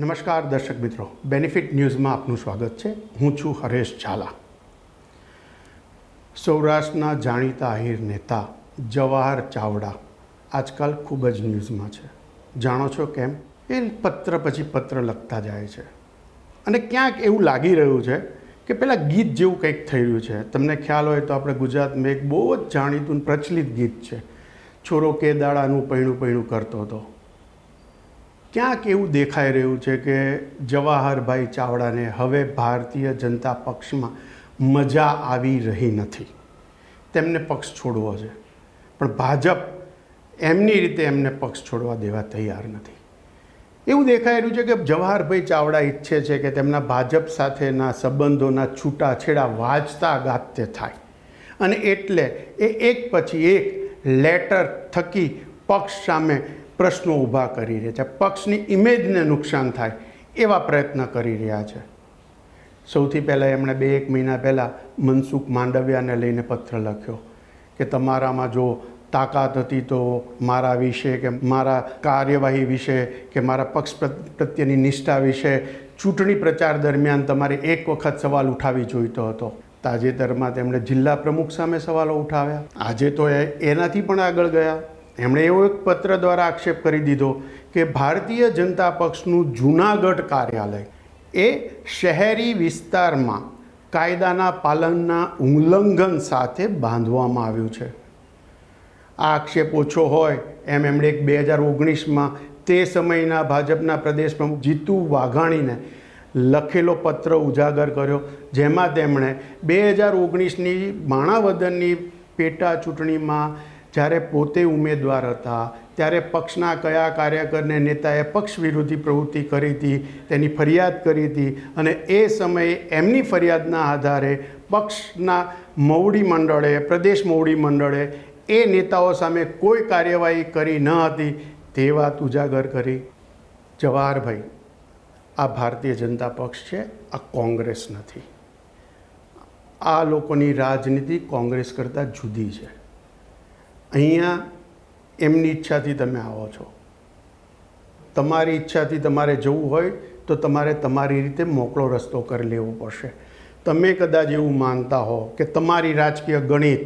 નમસ્કાર દર્શક મિત્રો. બેનિફિટ ન્યૂઝમાં આપનું સ્વાગત છે. હું છું હરેશ ઝાલા. સૌરાષ્ટ્રના જાણીતા આહિર નેતા જવાહર ચાવડા આજકાલ ખૂબ જ ન્યૂઝમાં છે. જાણો છો કેમ? એ પત્ર પછી પત્ર લખતા જાય છે. અને ક્યાંક એવું લાગી રહ્યું છે કે પેલા ગીત જેવું કંઈક થઈ રહ્યું છે. તમને ખ્યાલ હોય તો આપણે ગુજરાતમાં એક બહુ જ જાણીતું પ્રચલિત ગીત છે. છોરો કે દાડાનું પૈણું પૈણું કરતો હતો. ક્યાંક એવું દેખાઈ રહ્યું છે કે જવાહરભાઈ ચાવડાને હવે ભારતીય જનતા પક્ષમાં મજા આવી રહી નથી. તેમને પક્ષ છોડવો છે. પણ ભાજપ એમની રીતે એમને પક્ષ છોડવા દેવા તૈયાર નથી. એવું દેખાઈ રહ્યું છે કે જવાહરભાઈ ચાવડા ઈચ્છે છે કે તેમના ભાજપ સાથેના સંબંધોના છૂટાછેડા વાંચતા ગાતે થાય. અને એટલે એ એક પછી એક લેટર થકી પક્ષ સામે પ્રશ્નો ઊભા કરી રહ્યા છે. પક્ષની ઇમેજને નુકસાન થાય એવા પ્રયત્ન કરી રહ્યા છે. સૌથી પહેલાં એમણે બે એક મહિના પહેલાં મનસુખ માંડવિયાને લઈને પત્ર લખ્યો કે તમારામાં જો તાકાત હતી તો મારા વિશે કે મારા કાર્યવાહી વિશે કે મારા પક્ષ પ્રત- પ્રત્યેની નિષ્ઠા વિશે ચૂંટણી પ્રચાર દરમિયાન તમારે એક વખત સવાલ ઉઠાવી જોઈતો હતો. તાજેતરમાં તેમણે જિલ્લા પ્રમુખ સામે સવાલો ઉઠાવ્યા. આજે તો એ, એનાથી પણ આગળ ગયા. એમણે એવો એક પત્ર દ્વારા આક્ષેપ કરી દીધો કે ભારતીય જનતા પક્ષનું જૂનાગઢ કાર્યાલય એ શહેરી વિસ્તારમાં કાયદાના પાલનના ઉલ્લંઘન સાથે બાંધવામાં આવ્યું છે. આ આક્ષેપ ઓછો હોય એમ એમણે એક બે હજાર ઓગણીસમાં તે સમયના ભાજપના પ્રદેશ પ્રમુખ જીતુ વાઘાણીને લખેલો પત્ર ઉજાગર કર્યો, જેમાં તેમણે બે હજાર ઓગણીસની માણાવદનની પેટા ચૂંટણીમાં જ્યારે પોતે ઉમેદવાર હતા, ત્યારે પક્ષના કયા કાર્યકરને નેતાએ પક્ષ વિરોધી પ્રવૃત્તિ કરી હતી, તેની ફરિયાદ કરી હતી અને એ સમયે એમની ફરિયાદના આધારે પક્ષના મવડી મંડળે, પ્રદેશ મવડી મંડળે એ નેતાઓ સામે કોઈ કાર્યવાહી કરી ન હતી. તે વાત ઉજાગર કરી. જવાહરભાઈ આ ભારતીય જનતા પક્ષ છે, આ કોંગ્રેસ નથી. આ લોકોની રાજનીતિ કોંગ્રેસ કરતાં જુદી છે. અહીંયા એમની ઈચ્છાથી તમે આવો છો. તમારી ઈચ્છાથી તમારે જવું હોય તો તમારે તમારી રીતે મોકળો રસ્તો કરી લેવો પડશે. તમે કદાચ એવું માનતા હો કે તમારી રાજકીય ગણિત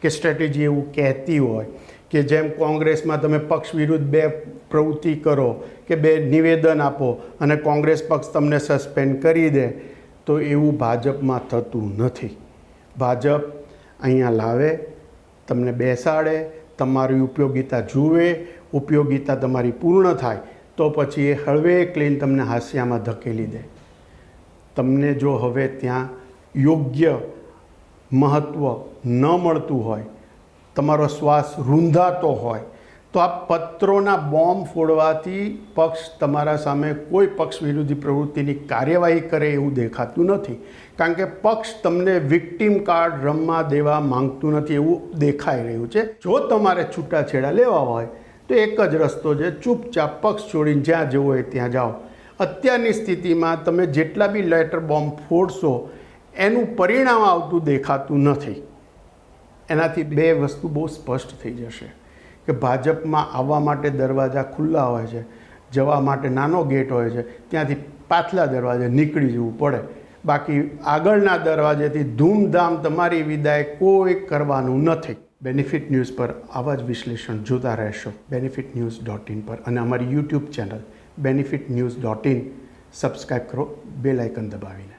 કે સ્ટ્રેટેજી એવું કહેતી હોય કે જેમ કોંગ્રેસમાં તમે પક્ષ વિરુદ્ધ બે પ્રવૃત્તિ કરો કે બે નિવેદન આપો અને કોંગ્રેસ પક્ષ તમને સસ્પેન્ડ કરી દે, તો એવું ભાજપમાં થતું નથી. ભાજપ અહીંયા લાવે તમને બેસાડે, તમારી ઉપયોગિતા જુએ, ઉપયોગિતા તમારી પૂર્ણ થાય, તો પછી એ હળવે ક્લીન તમને હાસ્યામાં ધકેલી દે. તમને જો હવે ત્યાં યોગ્ય મહત્ત્વ ન મળતું હોય, તમારો શ્વાસ રૂંધાતો હોય તો આ પત્રોના બોમ્બ ફોડવાથી પક્ષ તમારા સામે કોઈ પક્ષ વિરોધી પ્રવૃત્તિની કાર્યવાહી કરે એવું દેખાતું નથી. કારણ કે પક્ષ તમને વિક્ટિમ કાર્ડ રમવા દેવા માંગતું નથી એવું દેખાઈ રહ્યું છે. જો તમારે છૂટાછેડા લેવા હોય, તો એક જ રસ્તો છે. ચૂપચાપ પક્ષ છોડીને જ્યાં જવું હોય ત્યાં જાઓ. અત્યારની સ્થિતિમાં તમે જેટલા બી લેટર બોમ્બ ફોડશો, એનું પરિણામ આવતું દેખાતું નથી. એનાથી બે વસ્તુ બહુ સ્પષ્ટ થઈ જશે. કે ભાજપમાં આવવા માટે દરવાજા ખુલ્લા હોય છે, જવા માટે નાનો ગેટ હોય છે, ત્યાંથી પાછલા દરવાજે નીકળી જવું પડે. બાકી આગળના દરવાજેથી ધૂમધામ તમારી વિદાય કોઈ કરવાનું નથી. બેનિફિટ ન્યૂઝ પર આવા જ વિશ્લેષણ જોતા રહેશો. બેનિફિટ ન્યૂઝ ડોટ ઇન પર અને અમારી YouTube channel benefit news dot in subscribe કરો બેલ આઇકન દબાવીને.